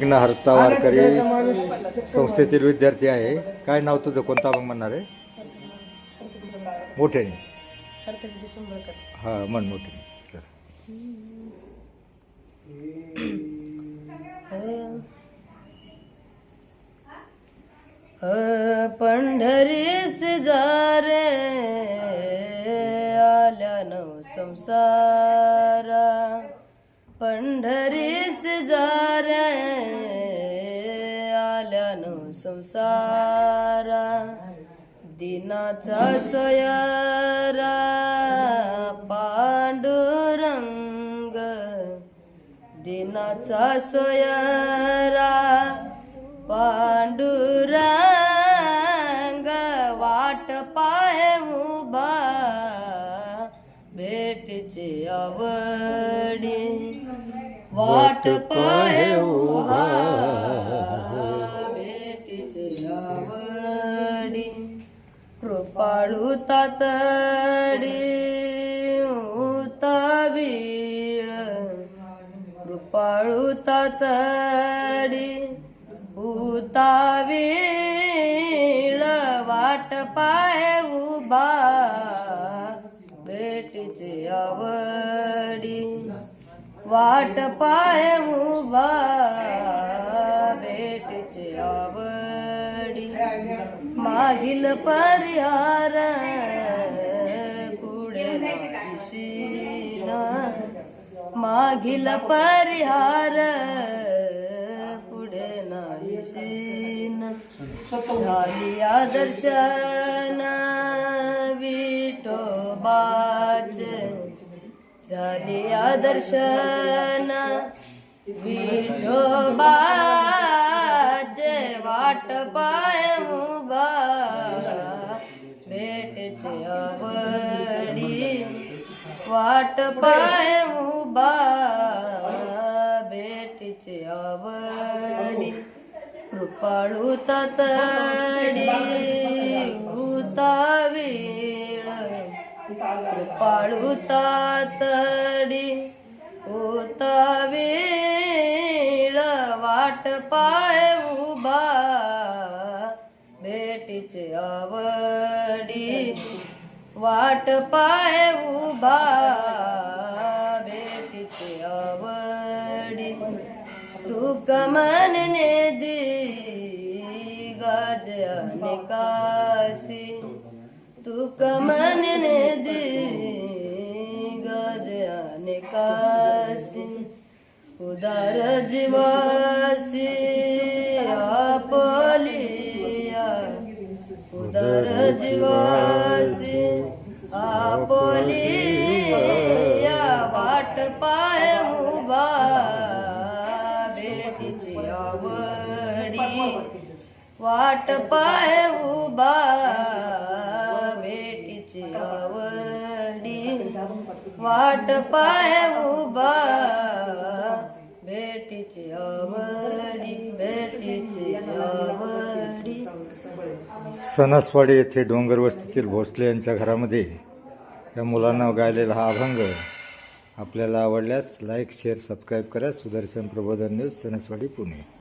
विघ्न वारकरी संस्थेतील विद्यार्थी आहे. काय नाव तुझं? कोणता अभंग म्हणणार आहे? मोठ्याने हा म्हण मोठ्याने पंढरीस जारे आल्या नव संसारा. पंढरीस जारे रे संसारा दिनाचा सयारा पांडुरंग दिनाचा सोयरा पांडुरंग वाट पाय उभा भेटचे आवडी वाट पाय उभा. तातडी उतावीळ कृपाळू तातडी उतावीळ वाट पाय उभा भेटीची आवडी. वाट पाय उभा भेटीची आवडी. मागील परिहार मागील परिहार पुढे नाही झाली आदर्शन विठोबाचे झाली आदर्शन विठोबाचे वाट पाय उभा. भेटचे आवडी. वाट पाय भेटचे आवडी. कृपाळू उता उतावीळ कृपाळू तातडी उतावीळ वाट पाय उभा. भेटीचे आवडी. वाट पाय उभा. ते आवडी तू कमनने दी गाज निकासी तू कमनने दी गाज निकासी उदार जीवासी आपलिया उदार जीवासी. वाट पाय उभा भेटीची आवडी. वाट पाय उभा भेटीची आवडी भेटीची आवडी. सणसवाडी येथे डोंगर वस्तीतील भोसले यांच्या घरामध्ये या मुलांना गायलेला हा अभंग आपल्याला आवडल्यास लाईक शेअर सबस्क्राईब करा. सुदर्शन प्रबोधन न्यूज सणसवाडी पुणे.